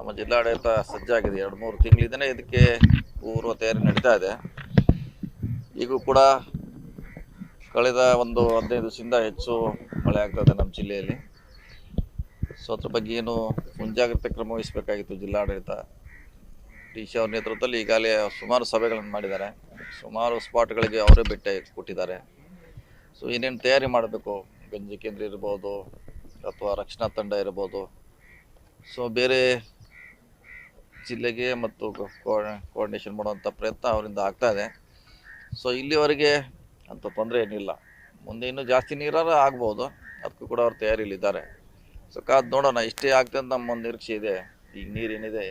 ನಮ್ಮ ಜಿಲ್ಲಾಡಳಿತ ಸಜ್ಜಾಗಿದೆ. ಎರಡು ಮೂರು ತಿಂಗಳಿಂದನೇ ಇದಕ್ಕೆ ಪೂರ್ವ ತಯಾರಿ ನಡೀತಾ ಇದೆ. ಈಗೂ ಕೂಡ ಕಳೆದ ಒಂದು ಹದಿನೈದು ದಿವಸದಿಂದ ಹೆಚ್ಚು ಮಳೆ ಆಗ್ತದೆ ನಮ್ಮ ಜಿಲ್ಲೆಯಲ್ಲಿ. ಸೊ, ಅದ್ರ ಬಗ್ಗೆ ಏನು ಮುಂಜಾಗ್ರತೆ ಕ್ರಮ ವಹಿಸಬೇಕಾಗಿತ್ತು ಜಿಲ್ಲಾಡಳಿತ? ಡಿ ಸಿ ಅವ್ರ ನೇತೃತ್ವದಲ್ಲಿ ಈಗಾಗಲೇ ಸುಮಾರು ಸಭೆಗಳನ್ನು ಮಾಡಿದ್ದಾರೆ. ಸುಮಾರು ಸ್ಪಾಟ್ಗಳಿಗೆ ಅವರೇ ಭೇಟಿ ಕೊಟ್ಟಿದ್ದಾರೆ. ಸೊ, ಏನೇನು ತಯಾರಿ ಮಾಡಬೇಕು? ಗಂಜಿ ಕೇಂದ್ರ ಇರ್ಬೋದು ಅಥವಾ ರಕ್ಷಣಾ ತಂಡ ಇರ್ಬೋದು. ಸೊ, ಬೇರೆ ಜಿಲ್ಲೆಗೆ ಮತ್ತು ಕೋಆರ್ಡಿನೇಷನ್ ಮಾಡುವಂಥ ಪ್ರಯತ್ನ ಅವರಿಂದ ಆಗ್ತಾ ಇದೆ. ಸೊ ಇಲ್ಲಿವರೆಗೆ ಅಂಥ ತೊಂದರೆ ಏನಿಲ್ಲ. ಮುಂದೆ ಇನ್ನೂ ಜಾಸ್ತಿ ನೀರಾರು ಆಗ್ಬೋದು. ಅದಕ್ಕೂ ಕೂಡ ಅವ್ರ ತಯಾರಿಲಿದ್ದಾರೆ ಸೊ ಕಾದು ನೋಡೋಣ. ಇಷ್ಟೇ ಆಗ್ತದೆ ಅಂತ ನಮ್ಮ ಒಂದು ನಿರೀಕ್ಷೆ ಇದೆ. ಈಗ ನೀರೇನಿದೆ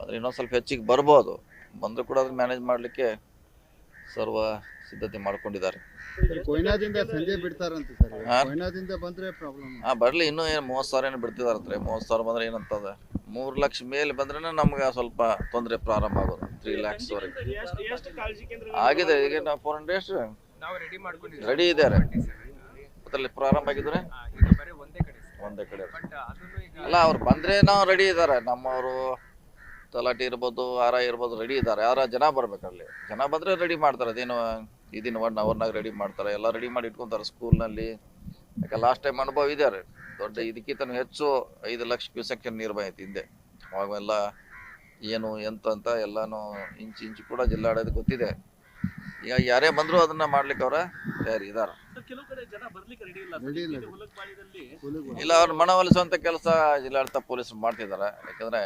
ಅಂದರೆ ಇನ್ನೊಂದು ಸ್ವಲ್ಪ ಹೆಚ್ಚಿಗೆ ಬರ್ಬೋದು. ಬಂದರೂ ಕೂಡ ಅದನ್ನು ಮ್ಯಾನೇಜ್ ಮಾಡಲಿಕ್ಕೆ ಸರ್ವ ಸಿದ್ಧತೆ ಮಾಡ್ಕೊಂಡಿದ್ದಾರೆ. ಬರಲಿ. ಇನ್ನೂ ಏನು ಮೂವತ್ತು ಸಾವಿರ ಏನು ಬಿಡ್ತಿದಾರಂತೆ. ಮೂವತ್ತು ಸಾವಿರ ಬಂದರೆ ಏನಂತದ? ಮೂರು ಲಕ್ಷ ಮೇಲೆ ಬಂದ್ರೆ ನಮ್ಗೆ ಸ್ವಲ್ಪ ತೊಂದರೆ ಪ್ರಾರಂಭ ಆಗೋದು. ತ್ರೀ ಲ್ಯಾಕ್ಸ್ವರೆಗೆ ಆಗಿದೆ, ಈಗ ನಾವು ಫೋರ್ ಹಂಡ್ರೆಡ್ ಎಷ್ಟು? ರೆಡಿ ಇದ್ದಾರೆ. ಅದರಲ್ಲಿ ಪ್ರಾರಂಭ ಆಗಿದ್ರೆ? ಒಂದೇ ಕಡೆ. ಅಲ್ಲ, ಅವ್ರು ಬಂದ್ರೆ ನಾವು ರೆಡಿ ಇದ್ದಾರೆ. ನಮ್ಮವರು ತಲಾಟಿ ಇರ್ಬೋದು, ಆರ ಇರ್ಬೋದು ರೆಡಿ ಇದ್ದಾರೆ. ಯಾರ ಜನ ಬರ್ಬೇಕಲ್ಲಿ ಜನ ಬಂದ್ರೆ ರೆಡಿ ಮಾಡ್ತಾರೆ. ಅದೇನು ಇದನ್ನ ಒನ್ ಅವರ್ನಾಗ ರೆಡಿ ಮಾಡ್ತಾರೆ. ಎಲ್ಲ ರೆಡಿ ಮಾಡಿ ಇಟ್ಕೊಂತಾರೆ ಸ್ಕೂಲ್ನಲ್ಲಿ ಯಾಕೆ ಲಾಸ್ಟ್ ಟೈಮ್ ಅನುಭವ ಇದ್ದಾರೆ ದೊಡ್ಡ ಇದಕ್ಕಿಂತ ಹೆಚ್ಚು ಐದು ಲಕ್ಷ ಕ್ಯೂಸೆಕ್ ನೀರು ಬಂದೈತಿ ಹಿಂದೆ. ಅವಾಗೆಲ್ಲ ಏನು ಎಂತ ಅಂತ ಎಲ್ಲಾನು ಇಂಚು ಇಂಚು ಕೂಡ ಜಿಲ್ಲಾಡೋದು ಗೊತ್ತಿದೆ. ಈಗ ಯಾರೇ ಬಂದರೂ ಅದನ್ನ ಮಾಡ್ಲಿಕ್ಕೆ ಅವ್ರ ತಯಾರಿ ಇದಾರ ಇಲ್ಲ ಅವ್ರ ಮನವೊಲಿಸುವಂತ ಕೆಲಸ ಜಿಲ್ಲಾಡಳಿತ ಪೊಲೀಸರು ಮಾಡ್ತಿದ್ದಾರೆ ಯಾಕಂದ್ರೆ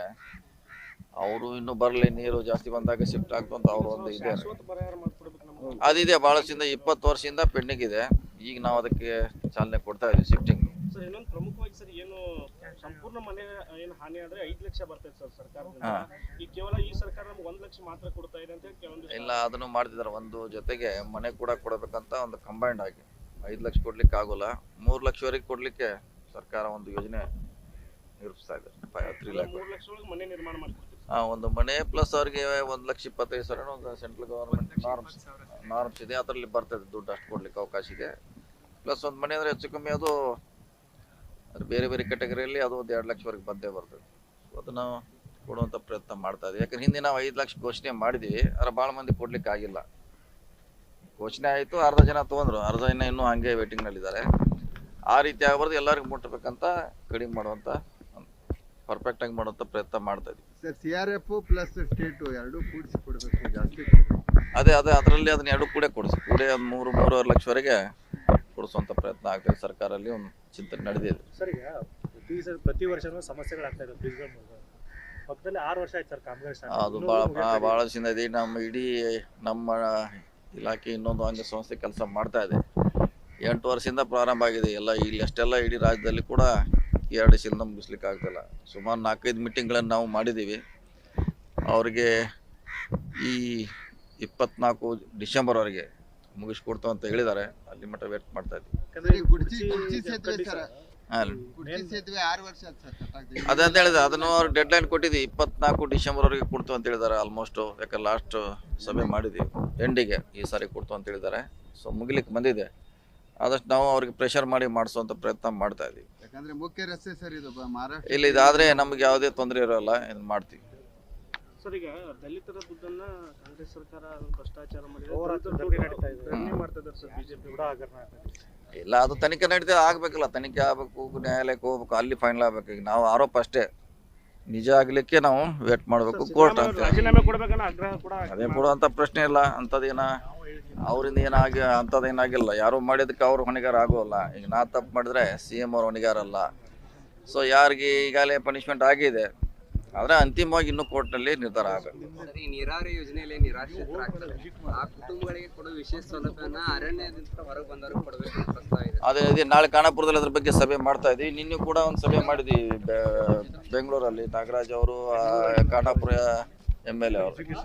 ಅವರು ಇನ್ನು ಬರಲಿ ನೀರು ಜಾಸ್ತಿ ಬಂದಾಗ ಶಿಫ್ಟ್ ಆಗ್ತಂತ ಅವ್ರು ಒಂದು ಇದೆ ಅದಿದೆ ಬಹಳಷ್ಟಿಂದ ಇಪ್ಪತ್ತು ವರ್ಷದಿಂದ ಪೆಂಡಿಂಗ್ ಇದೆ. ಈಗ ನಾವು ಅದಕ್ಕೆ ಚಾಲನೆ ಕೊಡ್ತಾ ಇದ್ದೀವಿ ಶಿಫ್ಟಿಂಗ್ ಸರ್ ಇನ್ನೊಂದು ಪ್ರಮುಖವಾಗಿ ಸರ್ ಏನು ಸಂಪೂರ್ಣ ಮನೆ ಏನು ಹಾನಿ ಆದ್ರೆ ಐದು ಲಕ್ಷ ಬರ್ತೈತೆ ಸರ್ ಸರ್ಕಾರದಿಂದ. ಈ ಕೇವಲ ಈ ಸರ್ಕಾರ ನಮ್ಗೆ ಒಂದ್ ಲಕ್ಷ ಮಾತ್ರ ಕೊಡ್ತಾ ಇದೆ ಅಂತ ಹೇಳಿ ಕೆಲವೊಂದು ಇಲ್ಲ ಅದನ್ನು ಮಾಡ್ತಿದ್ದಾರೆ. ಒಂದು ಜೊತೆಗೆ ಮನೆ ಕೂಡ ಕೊಡಬೇಕಂತ ಒಂದು ಕಂಬೈಂಡ್ ಆಗಿ. ಐದು ಲಕ್ಷ ಕೊಡ್ಲಿಕ್ಕೆ ಆಗೋಲ್ಲ. ಮೂರು ಲಕ್ಷವರೆಗೆ ಕೊಡ್ಲಿಕ್ಕೆ ಸರ್ಕಾರ ಒಂದು ಯೋಜನೆ ನಿರೂಪಿಸ್ತಾ ಇದೆ. ತ್ರೀ ಲ್ಯಾಕ್ ಮೂರು ಲಕ್ಷ ಒಳಗೆ ಮನೆ ನಿರ್ಮಾಣ ಮಾಡ್ಕೊಡ್ತೀವಿ ಆ, ಒಂದು ಮನೆ ಪ್ಲಸ್ ಅವ್ರಿಗೆ ಒಂದ್ ಲಕ್ಷ ಇಪ್ಪತ್ತೈದು ಸಾವಿರ ಒಂದು ಸೆಂಟ್ರಲ್ ಗವರ್ಮೆಂಟ್ ನಾರ್ಮ್ಸ್ ನಾರ್ಮ್ಸ್ ಇದೆ. ಅದರಲ್ಲಿ ಬರ್ತದೆ ದುಡ್ಡು ಅಷ್ಟು ಕೊಡ್ಲಿಕ್ಕೆ ಅವಕಾಶ ಇದೆ ಪ್ಲಸ್ ಒಂದು ಮನೆ ಅಂದ್ರೆ ಹೆಚ್ಚು ಕಮ್ಮಿ ಅದು ಅದು ಬೇರೆ ಬೇರೆ ಕ್ಯಾಟಗರಿಯಲ್ಲಿ ಅದು ಒಂದು ಎರಡು ಲಕ್ಷವರೆಗೆ ಬಂದೇ ಬರ್ತದೆ. ಅದನ್ನ ನಾವು ಕೊಡುವಂಥ ಪ್ರಯತ್ನ ಮಾಡ್ತಾ ಇದ್ದೀವಿ. ಯಾಕಂದ್ರೆ ಹಿಂದೆ ನಾವು ಐದು ಲಕ್ಷ ಘೋಷಣೆ ಮಾಡಿದ್ವಿ ಆದರೆ ಭಾಳ ಮಂದಿ ಕೊಡ್ಲಿಕ್ಕೆ ಆಗಿಲ್ಲ. ಘೋಷಣೆ ಆಯಿತು ಅರ್ಧ ಜನ ತೊಗೊಂಡ್ರು. ಅರ್ಧ ಜನ ಇನ್ನೂ ನಲ್ಲಿ ವೇಟಿಂಗ್ನಲ್ಲಿದ್ದಾರೆ ಆ ರೀತಿ ಆಗಬಾರ್ದು ಎಲ್ಲರಿಗೂ ಮುಟ್ಟಬೇಕಂತ ಕಡಿಮೆ ಮಾಡುವಂಥ ಪರ್ಫೆಕ್ಟಾಗಿ ಮಾಡುವಂಥ ಪ್ರಯತ್ನ ಮಾಡ್ತಾ ಇದ್ದೀವಿ. Sir C R F plus state ಎರಡೂ ಕೂಡಿಸಿ ಕೊಡಬೇಕು ಜಾಸ್ತಿ ಕೊಡ್ಬೇಕು. ಅದೇ ಅದೇ ಅದರಲ್ಲಿ ಅದನ್ನ ಎರಡು ಕೂಡ ಕೊಡಿಸಿ. ಕೂಡ ಒಂದು ಮೂರು ಮೂರುವರೆ ಲಕ್ಷವರೆಗೆ ಕೊಡಿಸುವಂಥ ಪ್ರಯತ್ನ ಆಗ್ತದೆ ಸರ್ಕಾರಲ್ಲಿ ಒಂದು ಚಿಂತನೆ ನಡೆದಿದೆ. ಸರ್ ಈಗ ಪ್ರತಿ ಸರ್ ಪ್ರತಿ ವರ್ಷನೂ ಸಮಸ್ಯೆಗಳಾಗ್ತಾ ಇದೆ ಬ್ರಿಡ್ಜ್ಗಳ ಮೂಲಕ. ಪಕ್ಕದಲ್ಲಿ ಆರು ವರ್ಷ ಆಯ್ತು ಸರ್ ಕಾಮಗಾರಿ start ಆಗಿ. ಅದು ಇನ್ನೂ ಭಾಳ ಇದೆ. ನಮ್ಮ ಇಡೀ ನಮ್ಮ ಇಲಾಖೆ ಇನ್ನೊಂದು ಅಂಗ ಸಂಸ್ಥೆ ಕೆಲಸ ಮಾಡ್ತಾ ಇದೆ. ಎಂಟು ವರ್ಷದಿಂದ ಪ್ರಾರಂಭ ಆಗಿದೆ. ಎಲ್ಲ ಇಲ್ಲಿ ಅಷ್ಟೆಲ್ಲ ಇಡೀ ರಾಜ್ಯದಲ್ಲಿ ಕೂಡ ಎರಡು ಸಿಂದ ಮುಗಿಸ್ಲಿಕ್ಕೆ ಆಗ್ತಿಲ್ಲ. ಸುಮಾರು ನಾಲ್ಕೈದು ಮೀಟಿಂಗ್ಗಳನ್ನು ನಾವು ಮಾಡಿದ್ದೀವಿ. ಅವ್ರಿಗೆ ಈ ಇಪ್ಪತ್ನಾಲ್ಕು ಡಿಸೆಂಬರ್ವರೆಗೆ ಮುಗಿಸ್ಕೊಡ್ತು ಅಂತ ಹೇಳಿದ್ದಾರೆ. ಅಲ್ಲಿ ಮಟ್ಟ ವ್ಯರ್ಥ ಮಾಡ್ತಾ ಇದ್ದೀವಿ ಅದಂತ ಹೇಳಿದೆ ಅದನ್ನು ಅವ್ರು ಡೆಡ್ ಲೈನ್ ಕೊಟ್ಟಿದ್ವಿ. ಇಪ್ಪತ್ನಾಲ್ಕು ಡಿಸೆಂಬರ್ವರೆಗೆ ಕೊಡ್ತು ಅಂತ ಹೇಳಿದಾರೆ ಆಲ್ಮೋಸ್ಟ್ ಯಾಕಂದ್ರೆ ಲಾಸ್ಟ್ ಸಭೆ ಮಾಡಿದ್ವಿ. ಎಂಡಿಗೆ ಈ ಸಾರಿ ಕೊಡ್ತು ಅಂತ ಹೇಳಿದ್ದಾರೆ. ಸೊ ಮುಗಿಲಿಕ್ಕೆ ಬಂದಿದೆ. ಆದಷ್ಟು ನಾವು ಅವ್ರಿಗೆ ಪ್ರೆಷರ್ ಮಾಡಿ ಮಾಡಿಸುವಂಥ ಪ್ರಯತ್ನ ಮಾಡ್ತಾ ಇದೀವಿ. ಯಾಕಂದ್ರೆ ಮುಖ್ಯ ರಸ್ತೆ ಸರ್ ಇದು ಮಹಾರಾಷ್ಟ್ರ ಇಲ್ಲಿ ಇದಾದ್ರೆ ನಮ್ಗೆ ಯಾವುದೇ ತೊಂದರೆ ಇರೋಲ್ಲ. ಇದನ್ನ ಮಾಡ್ತೀವಿ. ಸರ್ ಈಗ ದಲಿತರ ದುಡ್ಡನ್ನ ಕಾಂಗ್ರೆಸ್ ಸರ್ಕಾರ ಭ್ರಷ್ಟಾಚಾರ ಮಾಡಿದೆ. ಸರ್ ಬಿಜೆಪಿ ಕೂಡ ಹಗರಣ ಇಲ್ಲ ಅದು ತನಿಖೆ ನಡೀತಾ ಆಗಬೇಕಲ್ಲ ತನಿಖೆ ಆಗಬೇಕು ನ್ಯಾಯಾಲಯಕ್ಕೆ ಹೋಗ್ಬೇಕು ಅಲ್ಲಿ ಫೈನಲ್ ಆಗ್ಬೇಕು. ಈಗ ನಾವು ಆರೋಪ ಅಷ್ಟೇ. ನಿಜ ಆಗ್ಲಿಕ್ಕೆ ನಾವು ವೇಟ್ ಮಾಡಬೇಕು ಕೋರ್ಟ್ ಅಂತ ರಾಜೀನಾಮೆ ಆಗ್ರಹ ಕೂಡ ಅದೇ ಕೊಡುವಂತ ಪ್ರಶ್ನೆ ಇಲ್ಲ ಅಂಥದ್ದೇನ? ಅವರಿಂದ ಏನಾಗಿ ಅಂಥದ್ದೇನಾಗಿಲ್ಲ. ಯಾರು ಮಾಡಿದಕ್ಕೆ ಅವ್ರು ಹೊಣೆಗಾರ ಆಗೋಲ್ಲ. ಈಗ ನಾ ತಪ್ಪು ಮಾಡಿದ್ರೆ ಸಿ ಎಂ ಅವ್ರು ಹೊಣೆಗಾರಲ್ಲ. ಸೊ ಯಾರಿಗೆ ಈಗಾಗಲೇ ಪನಿಷ್ಮೆಂಟ್ ಆಗಿದೆ? ಆದರೆ ಅಂತಿಮವಾಗಿ ಇನ್ನೂ ಕೋರ್ಟ್ನಲ್ಲಿ ನಿರ್ಧಾರ ಆಗಬೇಕು ಈ ನೀರಾವರಿ ಯೋಜನೆಯಲ್ಲಿ ನಿರಾಶ್ರಿತರಾಗ್ತಾರೆ. ಆ ಕುಟುಂಬಗಳಿಗೆ ಕೊಡೋ ವಿಶೇಷ ಸೌಲಭ್ಯನ ಅರಣ್ಯದಿಂದ ಹೊರಗೆ ಬಂದವರು ಕೊಡಬೇಕು ಅಂತ ಪ್ರಸ್ತಾವ ಇದೆ. ಅದೇ ಅದೇ ನಾಳೆ ಖಾನಾಪುರದಲ್ಲಿ ಅದ್ರ ಬಗ್ಗೆ ಸಭೆ ಮಾಡ್ತಾ ಇದ್ವಿ. ನಿನ್ನೆ ಕೂಡ ಒಂದು ಸಭೆ ಮಾಡಿದ್ವಿ ಬೆಂಗಳೂರಲ್ಲಿ. ನಾಗರಾಜ್ ಅವರು ಖಾನಾಪುರ ಎಂ ಎಲ್ ಎ ಅವರು.